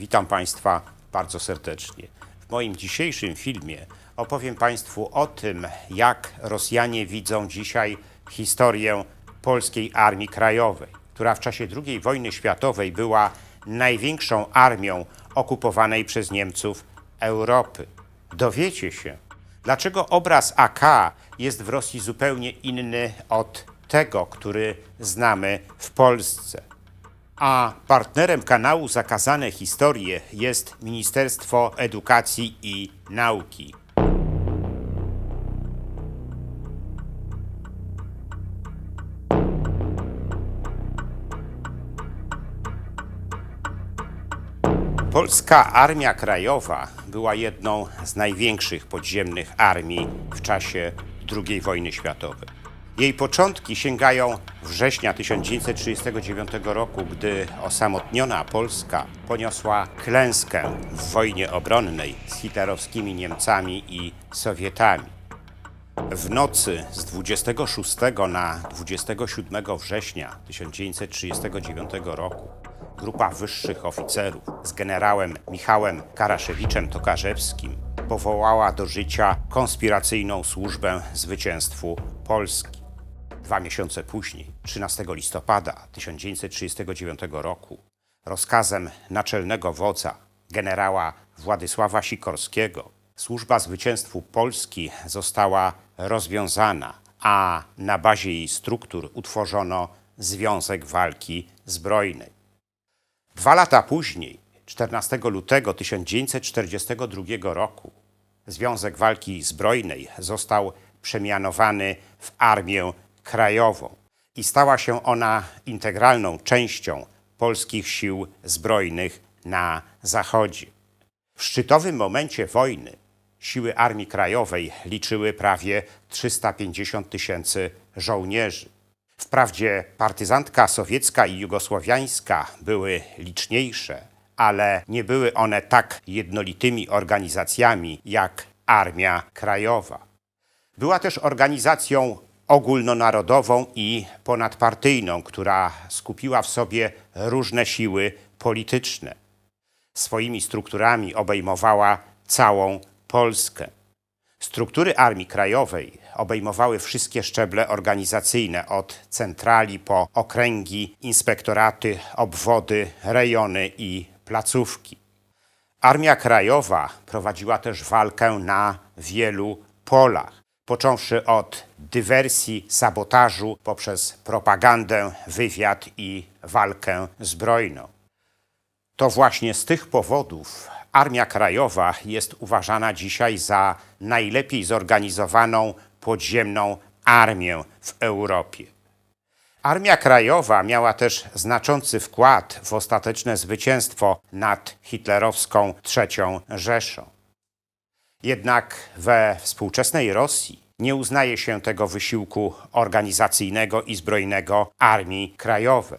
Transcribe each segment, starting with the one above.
Witam Państwa bardzo serdecznie. W moim dzisiejszym filmie opowiem Państwu o tym, jak Rosjanie widzą dzisiaj historię polskiej Armii Krajowej, która w czasie II wojny światowej była największą armią okupowanej przez Niemców Europy. Dowiecie się, dlaczego obraz AK jest w Rosji zupełnie inny od tego, który znamy w Polsce. A partnerem kanału Zakazane Historie jest Ministerstwo Edukacji i Nauki. Polska Armia Krajowa była jedną z największych podziemnych armii w czasie II wojny światowej. Jej początki sięgają września 1939 roku, gdy osamotniona Polska poniosła klęskę w wojnie obronnej z hitlerowskimi Niemcami i Sowietami. W nocy z 26 na 27 września 1939 roku grupa wyższych oficerów z generałem Michałem Karaszewiczem Tokarzewskim powołała do życia konspiracyjną służbę zwycięstwu Polski. Dwa miesiące później, 13 listopada 1939 roku, rozkazem naczelnego wodza generała Władysława Sikorskiego służba zwycięstwu Polski została rozwiązana, a na bazie jej struktur utworzono Związek Walki Zbrojnej. Dwa lata później, 14 lutego 1942 roku, Związek Walki Zbrojnej został przemianowany w Armię Krajową i stała się ona integralną częścią polskich sił zbrojnych na Zachodzie. W szczytowym momencie wojny siły Armii Krajowej liczyły prawie 350 tysięcy żołnierzy. Wprawdzie partyzantka sowiecka i jugosłowiańska były liczniejsze, ale nie były one tak jednolitymi organizacjami jak Armia Krajowa. Była też organizacją ogólnonarodową i ponadpartyjną, która skupiła w sobie różne siły polityczne. Swoimi strukturami obejmowała całą Polskę. Struktury Armii Krajowej obejmowały wszystkie szczeble organizacyjne, od centrali po okręgi, inspektoraty, obwody, rejony i placówki. Armia Krajowa prowadziła też walkę na wielu polach, począwszy od dywersji, sabotażu, poprzez propagandę, wywiad i walkę zbrojną. To właśnie z tych powodów Armia Krajowa jest uważana dzisiaj za najlepiej zorganizowaną podziemną armię w Europie. Armia Krajowa miała też znaczący wkład w ostateczne zwycięstwo nad hitlerowską III Rzeszą. Jednak we współczesnej Rosji nie uznaje się tego wysiłku organizacyjnego i zbrojnego Armii Krajowej.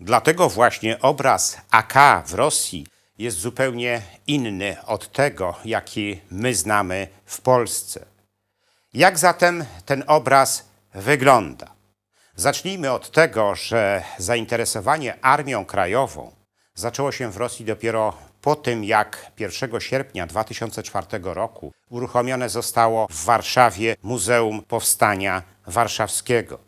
Dlatego właśnie obraz AK w Rosji jest zupełnie inny od tego, jaki my znamy w Polsce. Jak zatem ten obraz wygląda? Zacznijmy od tego, że zainteresowanie Armią Krajową zaczęło się w Rosji dopiero po tym, jak 1 sierpnia 2004 roku uruchomione zostało w Warszawie Muzeum Powstania Warszawskiego.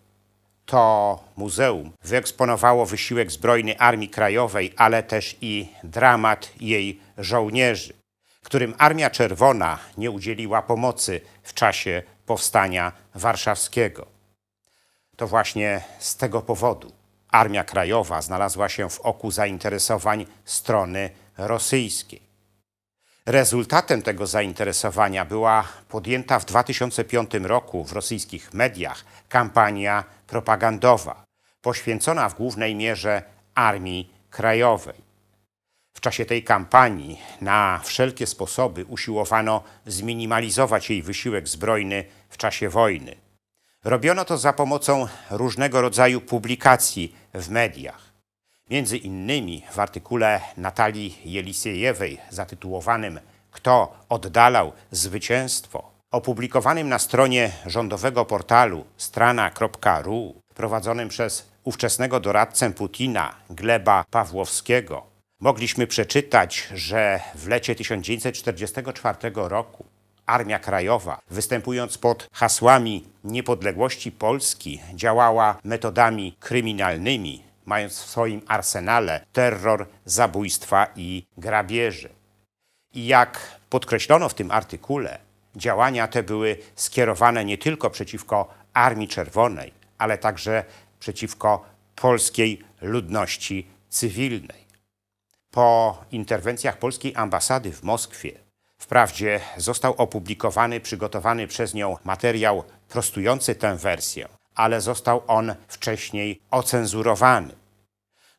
To muzeum wyeksponowało wysiłek zbrojny Armii Krajowej, ale też i dramat jej żołnierzy, którym Armia Czerwona nie udzieliła pomocy w czasie powstania warszawskiego. To właśnie z tego powodu Armia Krajowa znalazła się w oku zainteresowań strony rosyjskiej. Rezultatem tego zainteresowania była podjęta w 2005 roku w rosyjskich mediach kampania propagandowa, poświęcona w głównej mierze Armii Krajowej. W czasie tej kampanii na wszelkie sposoby usiłowano zminimalizować jej wysiłek zbrojny w czasie wojny. Robiono to za pomocą różnego rodzaju publikacji w mediach. Między innymi w artykule Natalii Jelisiejewej zatytułowanym Kto oddalał zwycięstwo, opublikowanym na stronie rządowego portalu strana.ru, prowadzonym przez ówczesnego doradcę Putina Gleba Pawłowskiego, mogliśmy przeczytać, że w lecie 1944 roku Armia Krajowa, występując pod hasłami niepodległości Polski, działała metodami kryminalnymi, mając w swoim arsenale terror, zabójstwa i grabieże. I jak podkreślono w tym artykule, działania te były skierowane nie tylko przeciwko Armii Czerwonej, ale także przeciwko polskiej ludności cywilnej. Po interwencjach polskiej ambasady w Moskwie, wprawdzie został opublikowany przygotowany przez nią materiał prostujący tę wersję, ale został on wcześniej ocenzurowany.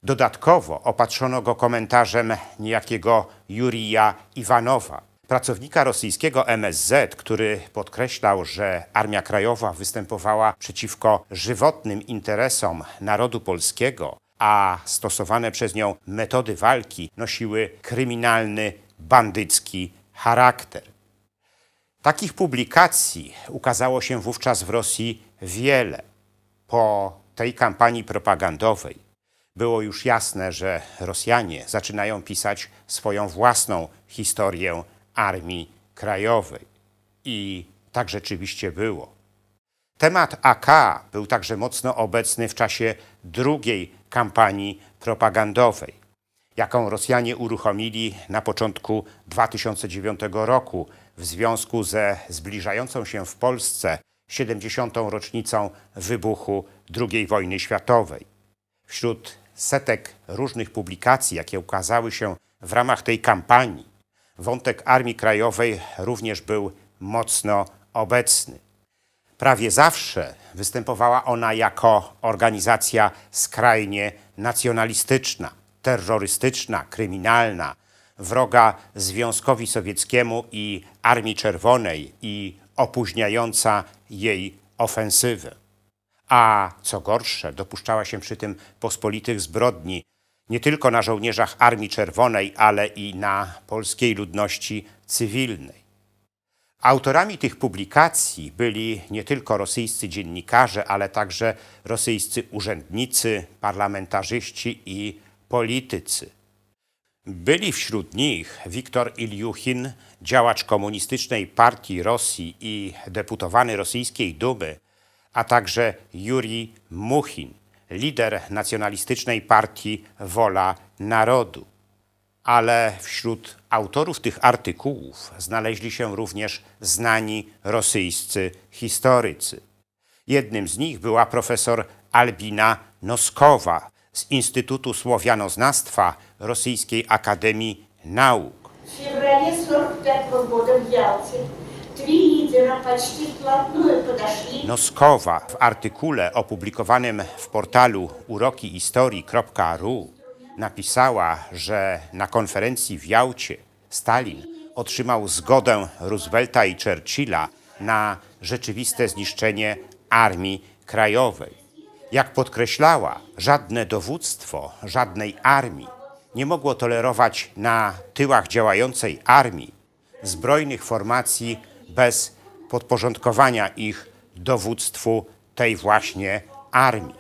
Dodatkowo opatrzono go komentarzem niejakiego Jurija Iwanowa, pracownika rosyjskiego MSZ, który podkreślał, że Armia Krajowa występowała przeciwko żywotnym interesom narodu polskiego, a stosowane przez nią metody walki nosiły kryminalny, bandycki charakter. Takich publikacji ukazało się wówczas w Rosji wiele. Po tej kampanii propagandowej było już jasne, że Rosjanie zaczynają pisać swoją własną historię Armii Krajowej. I tak rzeczywiście było. Temat AK był także mocno obecny w czasie drugiej kampanii propagandowej, jaką Rosjanie uruchomili na początku 2009 roku w związku ze zbliżającą się w Polsce 70. rocznicą wybuchu II wojny światowej. Wśród setek różnych publikacji, jakie ukazały się w ramach tej kampanii, wątek Armii Krajowej również był mocno obecny. Prawie zawsze występowała ona jako organizacja skrajnie nacjonalistyczna, terrorystyczna, kryminalna, wroga Związkowi Sowieckiemu i Armii Czerwonej i opóźniająca jej ofensywę. A co gorsze, dopuszczała się przy tym pospolitych zbrodni nie tylko na żołnierzach Armii Czerwonej, ale i na polskiej ludności cywilnej. Autorami tych publikacji byli nie tylko rosyjscy dziennikarze, ale także rosyjscy urzędnicy, parlamentarzyści i politycy. Byli wśród nich Wiktor Iljuchin, działacz komunistycznej partii Rosji i deputowany rosyjskiej Dumy, a także Juri Muchin, lider nacjonalistycznej partii Wola Narodu. Ale wśród autorów tych artykułów znaleźli się również znani rosyjscy historycy. Jednym z nich była profesor Albina Noskowa z Instytutu Słowianoznawstwa Rosyjskiej Akademii Nauk. В феврале 45 года в Ялте три лидера почти вплотную подошли Noskowa w artykule opublikowanym w portalu urokihistorii.ru napisała, że na konferencji w Jałcie Stalin otrzymał zgodę Roosevelta i Churchilla na rzeczywiste zniszczenie Armii Krajowej. Jak podkreślała, żadne dowództwo żadnej armii nie mogło tolerować na tyłach działającej armii zbrojnych formacji bez podporządkowania ich dowództwu tej właśnie armii.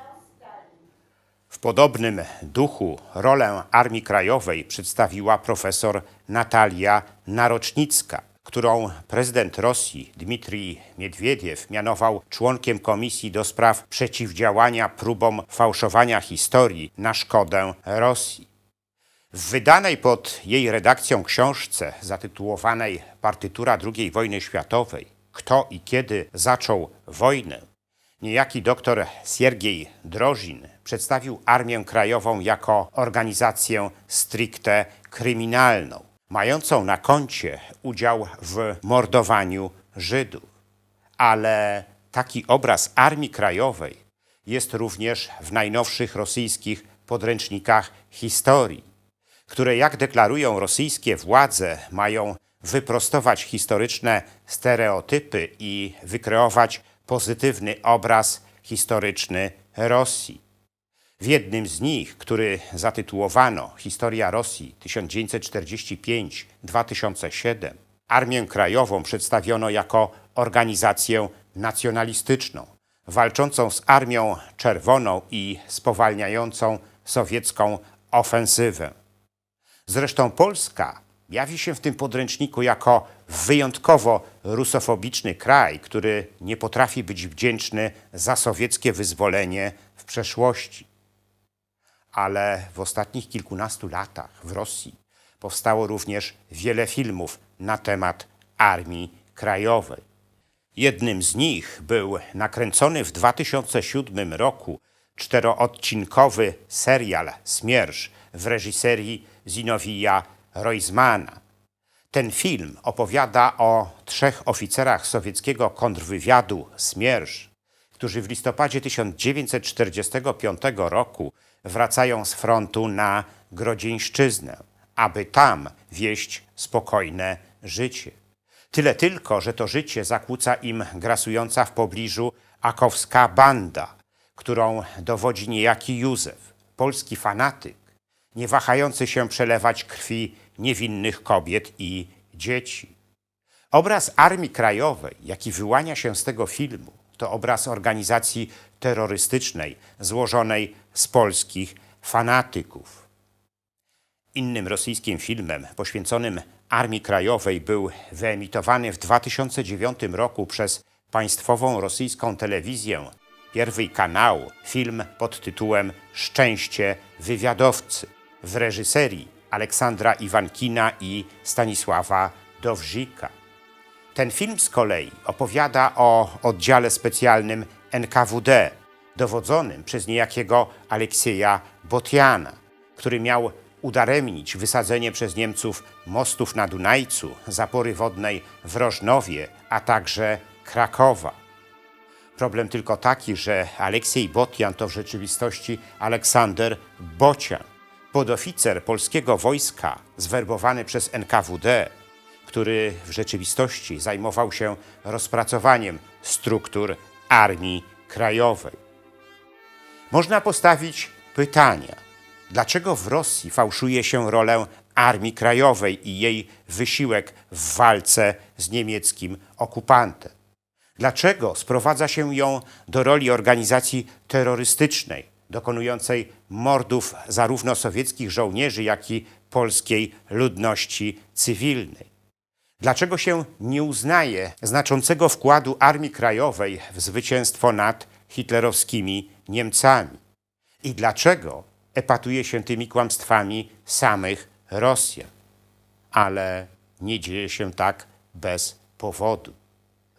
W podobnym duchu rolę Armii Krajowej przedstawiła profesor Natalia Narocznicka, którą prezydent Rosji Dmitrij Miedwiediew mianował członkiem Komisji do spraw przeciwdziałania próbom fałszowania historii na szkodę Rosji. W wydanej pod jej redakcją książce zatytułowanej Partytura II wojny światowej Kto i kiedy zaczął wojnę, niejaki doktor Siergiej Drożin przedstawił Armię Krajową jako organizację stricte kryminalną, mającą na koncie udział w mordowaniu Żydów. Ale taki obraz Armii Krajowej jest również w najnowszych rosyjskich podręcznikach historii które, jak deklarują rosyjskie władze, mają wyprostować historyczne stereotypy i wykreować pozytywny obraz historyczny Rosji. W jednym z nich, który zatytułowano Historia Rosji 1945-2007, Armię Krajową przedstawiono jako organizację nacjonalistyczną, walczącą z Armią Czerwoną i spowalniającą sowiecką ofensywę. Zresztą Polska jawi się w tym podręczniku jako wyjątkowo rusofobiczny kraj, który nie potrafi być wdzięczny za sowieckie wyzwolenie w przeszłości. Ale w ostatnich kilkunastu latach w Rosji powstało również wiele filmów na temat Armii Krajowej. Jednym z nich był nakręcony w 2007 roku czteroodcinkowy serial Smierż w reżyserii Zinowija Roizmana. Ten film opowiada o trzech oficerach sowieckiego kontrwywiadu Smierż, którzy w listopadzie 1945 roku wracają z frontu na Grodzieńszczyznę, aby tam wieść spokojne życie. Tyle tylko, że to życie zakłóca im grasująca w pobliżu akowska banda, którą dowodzi niejaki Józef, polski fanatyk, nie wahający się przelewać krwi niewinnych kobiet i dzieci. Obraz Armii Krajowej, jaki wyłania się z tego filmu, to obraz organizacji terrorystycznej złożonej z polskich fanatyków. Innym rosyjskim filmem poświęconym Armii Krajowej był wyemitowany w 2009 roku przez państwową rosyjską telewizję Pierwy Kanał film pod tytułem Szczęście wywiadowcy w reżyserii Aleksandra Iwankina i Stanisława Dowżika. Ten film z kolei opowiada o oddziale specjalnym NKWD, dowodzonym przez niejakiego Aleksieja Botiana, który miał udaremnić wysadzenie przez Niemców mostów na Dunajcu, zapory wodnej w Rożnowie, a także Krakowa. Problem tylko taki, że Aleksiej Botian to w rzeczywistości Aleksander Bocian, podoficer polskiego wojska zwerbowany przez NKWD, który w rzeczywistości zajmował się rozpracowaniem struktur Armii Krajowej. Można postawić pytania, dlaczego w Rosji fałszuje się rolę Armii Krajowej i jej wysiłek w walce z niemieckim okupantem? Dlaczego sprowadza się ją do roli organizacji terrorystycznej, dokonującej mordów zarówno sowieckich żołnierzy, jak i polskiej ludności cywilnej? Dlaczego się nie uznaje znaczącego wkładu Armii Krajowej w zwycięstwo nad hitlerowskimi Niemcami? I dlaczego epatuje się tymi kłamstwami samych Rosjan? Ale nie dzieje się tak bez powodu.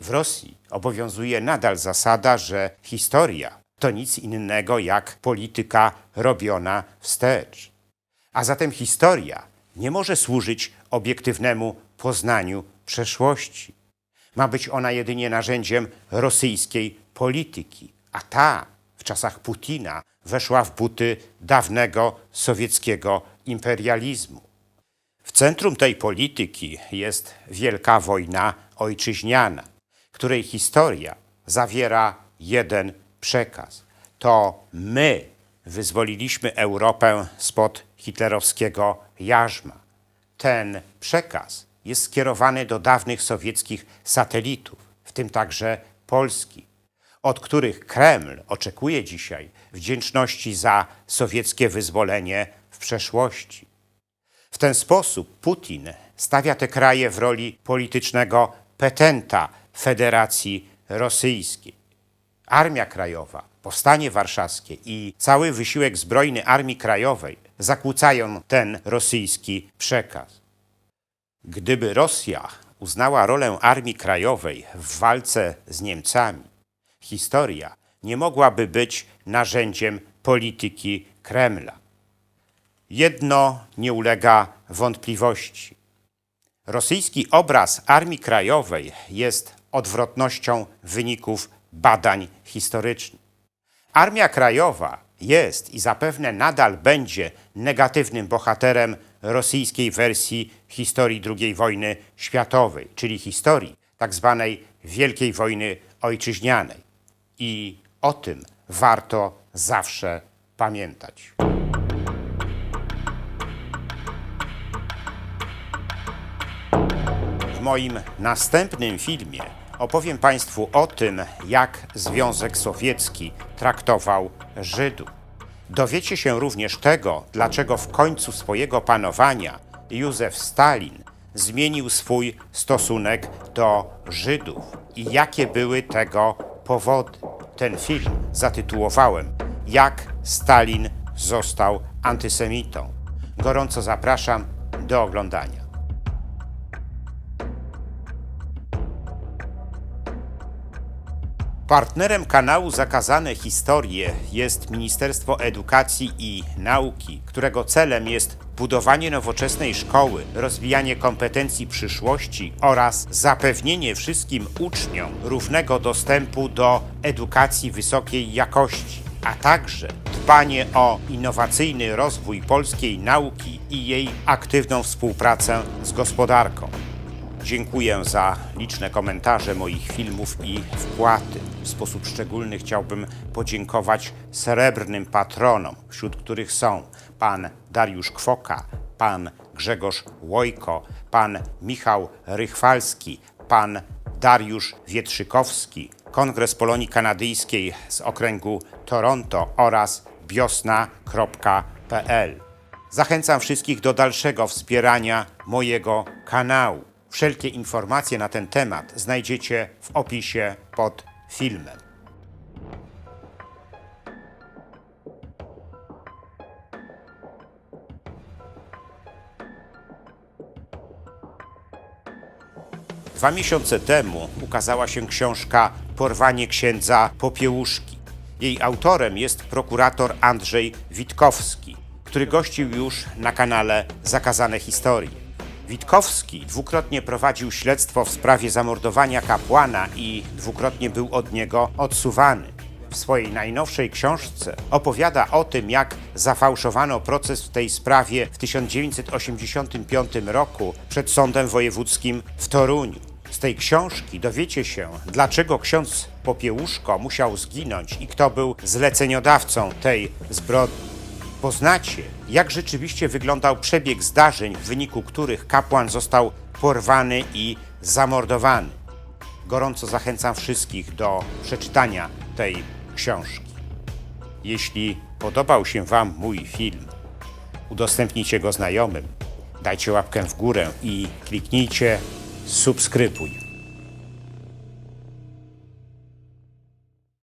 W Rosji obowiązuje nadal zasada, że historia to nic innego jak polityka robiona wstecz. A zatem historia nie może służyć obiektywnemu poznaniu przeszłości. Ma być ona jedynie narzędziem rosyjskiej polityki, a ta w czasach Putina weszła w buty dawnego sowieckiego imperializmu. W centrum tej polityki jest wielka wojna ojczyźniana, której historia zawiera jeden przekaz. To my wyzwoliliśmy Europę spod hitlerowskiego jarzma. Ten przekaz jest skierowany do dawnych sowieckich satelitów, w tym także Polski, od których Kreml oczekuje dzisiaj wdzięczności za sowieckie wyzwolenie w przeszłości. W ten sposób Putin stawia te kraje w roli politycznego petenta Federacji Rosyjskiej. Armia Krajowa, Powstanie Warszawskie i cały wysiłek zbrojny Armii Krajowej zakłócają ten rosyjski przekaz. Gdyby Rosja uznała rolę Armii Krajowej w walce z Niemcami, historia nie mogłaby być narzędziem polityki Kremla. Jedno nie ulega wątpliwości. Rosyjski obraz Armii Krajowej jest odwrotnością wyników badań historycznych. Armia Krajowa jest i zapewne nadal będzie negatywnym bohaterem rosyjskiej wersji historii II wojny światowej, czyli historii tak zwanej Wielkiej Wojny Ojczyźnianej. I o tym warto zawsze pamiętać. W moim następnym filmie opowiem Państwu o tym, jak Związek Sowiecki traktował Żydów. Dowiecie się również tego, dlaczego w końcu swojego panowania Józef Stalin zmienił swój stosunek do Żydów i jakie były tego powody. Ten film zatytułowałem Jak Stalin został antysemitą. Gorąco zapraszam do oglądania. Partnerem kanału Zakazane Historie jest Ministerstwo Edukacji i Nauki, którego celem jest budowanie nowoczesnej szkoły, rozwijanie kompetencji przyszłości oraz zapewnienie wszystkim uczniom równego dostępu do edukacji wysokiej jakości, a także dbanie o innowacyjny rozwój polskiej nauki i jej aktywną współpracę z gospodarką. Dziękuję za liczne komentarze moich filmów i wpłaty. W sposób szczególny chciałbym podziękować srebrnym patronom, wśród których są pan Dariusz Kwoka, pan Grzegorz Łojko, pan Michał Rychwalski, pan Dariusz Wietrzykowski, Kongres Polonii Kanadyjskiej z okręgu Toronto oraz biosna.pl. Zachęcam wszystkich do dalszego wspierania mojego kanału. Wszelkie informacje na ten temat znajdziecie w opisie pod filmem. Dwa miesiące temu ukazała się książka Porwanie księdza Popiełuszki. Jej autorem jest prokurator Andrzej Witkowski, który gościł już na kanale Zakazane Historie. Witkowski dwukrotnie prowadził śledztwo w sprawie zamordowania kapłana i dwukrotnie był od niego odsuwany. W swojej najnowszej książce opowiada o tym, jak zafałszowano proces w tej sprawie w 1985 roku przed Sądem Wojewódzkim w Toruniu. Z tej książki dowiecie się, dlaczego ksiądz Popiełuszko musiał zginąć i kto był zleceniodawcą tej zbrodni. Poznacie, jak rzeczywiście wyglądał przebieg zdarzeń, w wyniku których kapłan został porwany i zamordowany. Gorąco zachęcam wszystkich do przeczytania tej książki. Jeśli podobał się Wam mój film, udostępnijcie go znajomym, dajcie łapkę w górę i kliknijcie subskrybuj.